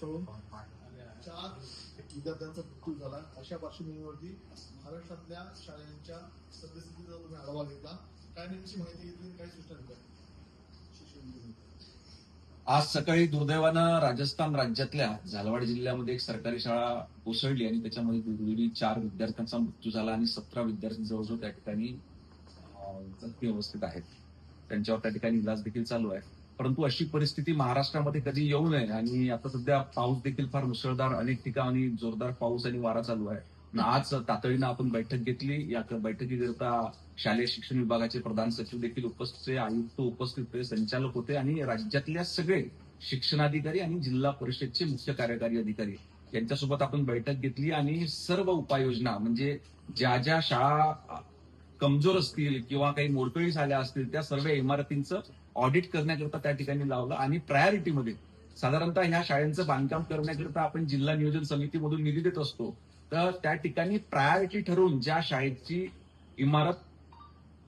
चार विद्यार्थ्यांचा मृत्यू झाला. अशा पार्श्वभूमीवरती महाराष्ट्रातल्या शाळांच्या सद्यस्थितीचा तुम्ही आढावा घेतला. काय नेमकी माहिती घेतली काय सूचना दिल्या? आज सकाळी दुर्दैवानं राजस्थान राज्यातल्या झालवाड जिल्ह्यामध्ये एक सरकारी शाळा कोसळली आणि त्याच्यामध्ये दुर्दैवी चार विद्यार्थ्यांचा मृत्यू झाला आणि सतरा विद्यार्थी जवळजवळ त्या ठिकाणी जखमी अवस्थेत आहेत. त्यांच्यावर त्या ठिकाणी इलाज देखील चालू आहे. परंतु अशी परिस्थिती महाराष्ट्रामध्ये कधी येऊ नये. आणि आता सध्या पाऊस देखील फार मुसळधार अनेक ठिकाणी जोरदार पाऊस आणि वारा चालू आहे. आज तातडीनं आपण बैठक घेतली. या बैठकीकरिता शालेय शिक्षण विभागाचे प्रधान सचिव देखील उपस्थित आयुक्त उपस्थित होते संचालक होते आणि राज्यातल्या सगळे शिक्षणाधिकारी आणि जिल्हा परिषदचे मुख्य कार्यकारी अधिकारी यांच्यासोबत आपण बैठक घेतली. आणि सर्व उपाययोजना म्हणजे ज्या ज्या शाळा कमजोर असतील किंवा काही मोडकळी झाल्या असतील त्या सर्व इमारतींचं ऑडिट करण्याकरता त्या ठिकाणी लावलं आणि प्रायोरिटीमध्ये साधारणतः ह्या शाळेचं बांधकाम करण्याकरता आपण जिल्हा नियोजन समितीमधून निधी देत असतो तर त्या ठिकाणी प्रायोरिटी ठरवून ज्या शाळेची इमारत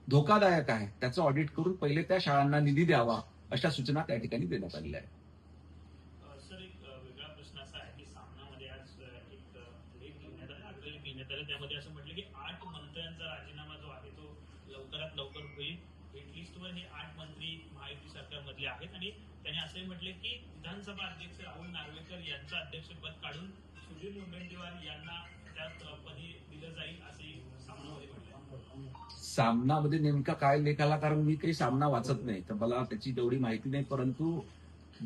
धोकादायक आहे त्याचं ऑडिट करून पहिले त्या शाळांना निधी द्यावा अशा सूचना त्या ठिकाणी देण्यात आलेल्या आहेत. आहे त्यामध्ये असं म्हटलं की आठ मंत्र्यांचा राजीनामा जो आहे तो लवकरात लवकर होईल. एटलिस्ट वर हे आठ मंत्री सरकारमधले आहेत आणि त्यांनी असंही म्हटले की विधानसभा अध्यक्ष राहुल नार्वेकर यांचं अध्यक्षपद काढून सुधीर मुनगंटीवार यांना त्यात पदी दिलं जाईल असे सामनामध्ये म्हटले. सामनामध्ये नेमका काय लेखाला कारण मी काही सामना वाचत नाही तर मला त्याची तेवढी माहिती नाही परंतु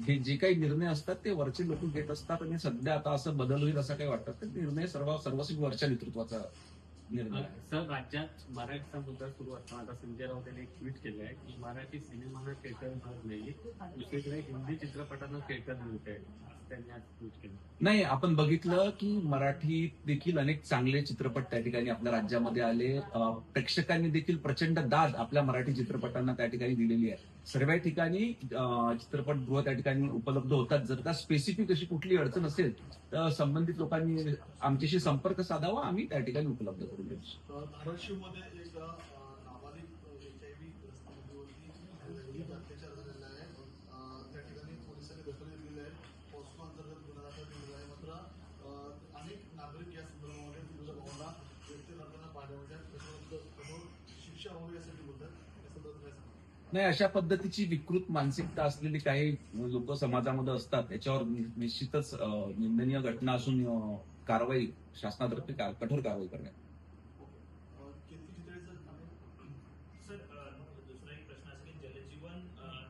हे जे काही निर्णय असतात ते वरचे लोक घेत असतात आणि सध्या आता असं बदल होईल असं काही वाटतं तर निर्णय सर्व सर्वस्वी वरच्या नेतृत्वाचा सर राज्यात मराठीचा मुद्दा सुरू असताना आता संजय राऊत यांनी एक ट्विट केलं आहे की मराठी सिनेमांना थिएटर मिळत नाही दुसरीकडे हिंदी चित्रपटांना थिएटर मिळत आहे. त्यांनी आज ट्विट केलं नाही आपण बघितलं की मराठी देखील अनेक चांगले चित्रपट त्या ठिकाणी आपल्या राज्यामध्ये आले. प्रेक्षकांनी देखील प्रचंड दाद आपल्या मराठी चित्रपटांना त्या ठिकाणी दिलेली आहे. सर्व ठिकाणी चित्रपटगृह त्या ठिकाणी उपलब्ध होतात. जर का स्पेसिफिक अशी कुठली अडचण असेल तर संबंधित लोकांनी आमच्याशी संपर्क साधावा. आम्ही त्या ठिकाणी उपलब्ध करून देऊ. नाही अशा पद्धतीची विकृत मानसिकता असलेली काही लोक समाजामध्ये असतात त्याच्यावर निश्चितच निंदनीय घटना असून कारवाई शासनातर्फे कठोर कारवाई करण्यात की जलजीवन अ,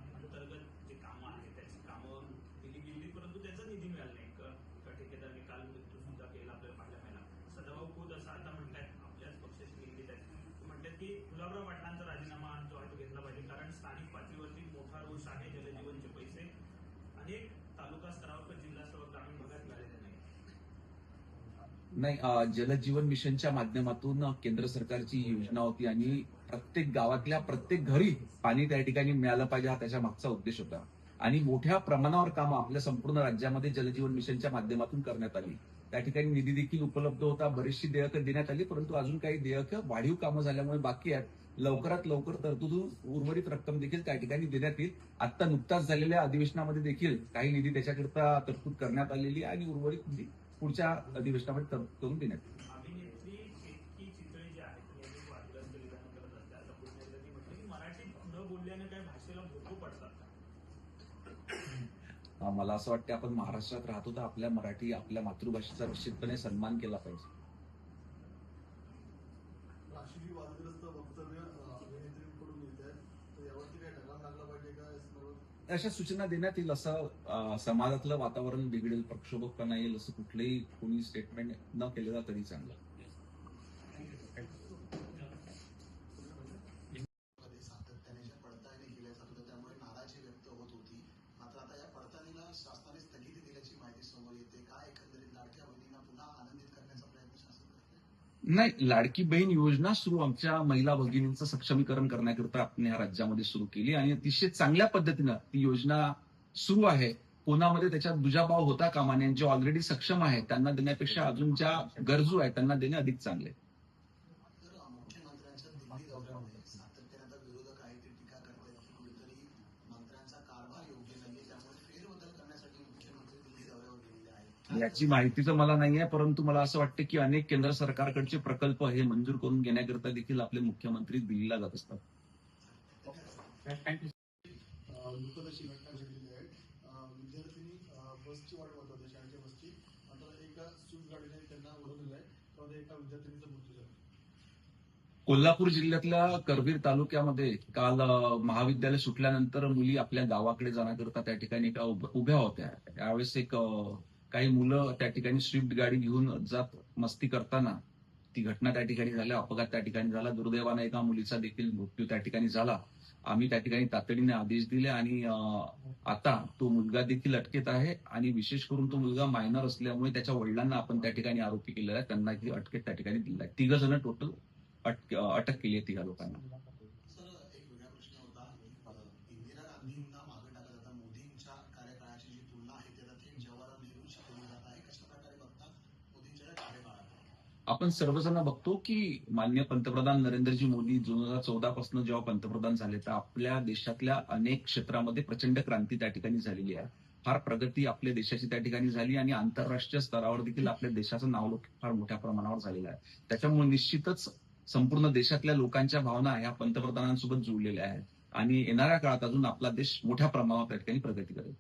अनेक तालुका स्तरावर पण जिल्हा स्तरावर ग्रामीण भागात मिळालेले नाही. नाही जलजीवन मिशनच्या माध्यमातून केंद्र सरकारची योजना होती आणि प्रत्येक गावातल्या प्रत्येक घरी पाणी त्या ठिकाणी मिळालं पाहिजे हा त्याच्या मागचा उद्देश होता. आणि मोठ्या प्रमाणावर कामं आपल्या संपूर्ण राज्यामध्ये जलजीवन मिशनच्या माध्यमातून करण्यात आली. त्या ठिकाणी निधी देखील उपलब्ध होता बरीचशी देयकं देण्यात आली परंतु अजून काही देयकं वाढीव कामं झाल्यामुळे बाकी आहेत. लवकरात लवकर तरतूद उर्वरित रक्कम देखील त्या ठिकाणी देण्यात येईल. आता नुकताच झालेल्या अधिवेशनामध्ये देखील काही निधी त्याच्याकरता तरतूद करण्यात आलेली आणि उर्वरित निधी पुढच्या अधिवेशनामध्ये तरतूद करून देण्यात येईल. मला असं वाटतं आपण महाराष्ट्रात राहतो तर आपल्या मराठी आपल्या मातृभाषेचा निश्चितपणे सन्मान केला पाहिजे. वक्तव्य यावरती काय लागला पाहिजे का अशा सूचना देण्यात येईल असं समाजातलं वातावरण बिघडेल प्रक्षोभकपणा येईल असं कुठलंही कोणी स्टेटमेंट न केलेलं तरी चांगलं. नाही लाडकी बहीण योजना सुरू आमच्या महिला भगिनींचं सक्षमीकरण करण्याकरता आपण या राज्यामध्ये सुरू केली आणि अतिशय चांगल्या पद्धतीनं ती योजना सुरू आहे. कोणामध्ये त्याच्यात दुजाभाव होता कामा नये जे ऑलरेडी सक्षम आहेत त्यांना देण्यापेक्षा अजून ज्या गरजू आहेत त्यांना देणे अधिक चांगले. याची माहिती तर मला नाही आहे परंतु मला असं वाटतं की अनेक केंद्र सरकारकडचे प्रकल्प हे मंजूर करून घेण्याकरिता देखील आपले मुख्यमंत्री दिल्लीला जात असतात. कोल्हापूर जिल्ह्यातल्या करवीर तालुक्यामध्ये काल महाविद्यालय सुटल्यानंतर मुली आपल्या गावाकडे जाण्याकरता त्या ठिकाणी एका उभ्या होत्या. यावेळेस एक काही मुलं त्या ठिकाणी स्विफ्ट गाडी घेऊन जात मस्ती करताना ती घटना त्या ठिकाणी झाल्या अपघात त्या ठिकाणी झाला दुर्दैवाने एका मुलीचा देखील मृत्यू त्या ठिकाणी झाला. आम्ही त्या ठिकाणी तातडीने आदेश दिले आणि आता तो मुलगा देखील अटकेत आहे आणि विशेष करून तो मुलगा मायनर असल्यामुळे त्याच्या वडिलांना आपण त्या ठिकाणी आरोपी केलेला आहे. त्यांना अटकेत त्या ठिकाणी दिला आहे. तिघ जण टोटल अटक अटक केली आहे तिघा लोकांना सर एक वेगळा प्रश्न होता अं, इंदिरा गांधींना मागे टाकत आता मोदींच्या कार्यकाळाची जी तुलना आहे ती आता थेट जवाहरलाल नेहरूंशी केली जात आहे कशा प्रकारे बघता मोदींच्या या कार्यकाळात आपण सर्वजण बघतो की मान्य पंतप्रधान नरेंद्रजी मोदी दोन हजार चौदा पासून जेव्हा पंतप्रधान झाले तर आपल्या देशातल्या अनेक क्षेत्रामध्ये प्रचंड क्रांती त्या ठिकाणी झालेली आहे. फार प्रगती आपल्या देशाची त्या ठिकाणी झाली आणि आंतरराष्ट्रीय स्तरावर देखील आपल्या देशाचं नावलोक फार मोठ्या प्रमाणावर झालेलं आहे. त्याच्यामुळे निश्चितच संपूर्ण देशातल्या लोकांच्या भावना ह्या पंतप्रधानांसोबत जुळलेल्या आहेत. आणि येणाऱ्या काळात अजून आपला देश मोठ्या प्रमाणावर त्या ठिकाणी प्रगती करेल.